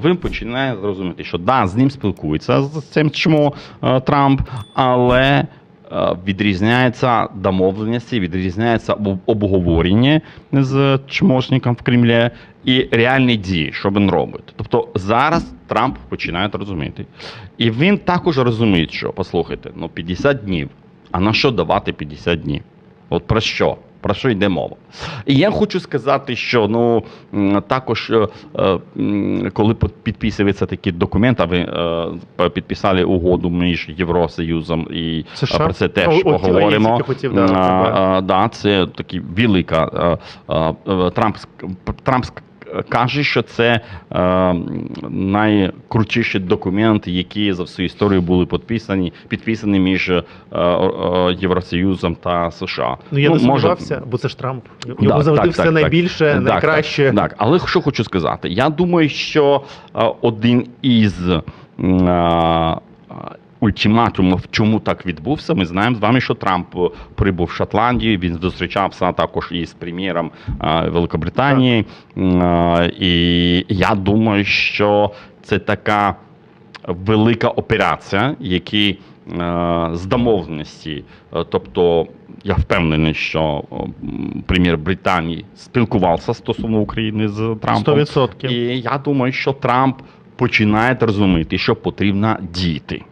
він починає розуміти, що да, з ним спілкується з цим чому е, Трамп, але е, відрізняється домовленості, відрізняється обговорення з чмошником в Кремлі і реальні дії, що він робить. Тобто зараз Трамп починає розуміти. І він також розуміє, що послухайте, ну 50 днів. А на що давати 50 днів? От про що? Про що йде мова? І я хочу сказати, що ну також, е, е, коли під- підписується такий документ, а ви е, підписали угоду між Євросоюзом і США? про це теж О, поговоримо. хотів, да, А, да, це такі велика. Трампська е, каже, що це е, найкрутіший документ, які за всю історію були підписані, підписані між е, е, Євросоюзом та США. Ну я не може- бо це ж Трамп. Йому Так, завжди так, все так, найбільше, Так, найкраще. Так, так, але що хочу сказати? Я думаю, що е, один із е, ультиматумів, чому так відбувся, ми знаємо з вами, що Трамп е, прибув в Шотландію, він зустрічався також із прем'єром е, Великобританії. Е, І я думаю, що це така велика операція, які з домовленості, тобто я впевнений, що прем'єр Британії спілкувався стосовно України з Трампом. 100%. І я думаю, що Трамп починає розуміти, що потрібно діяти.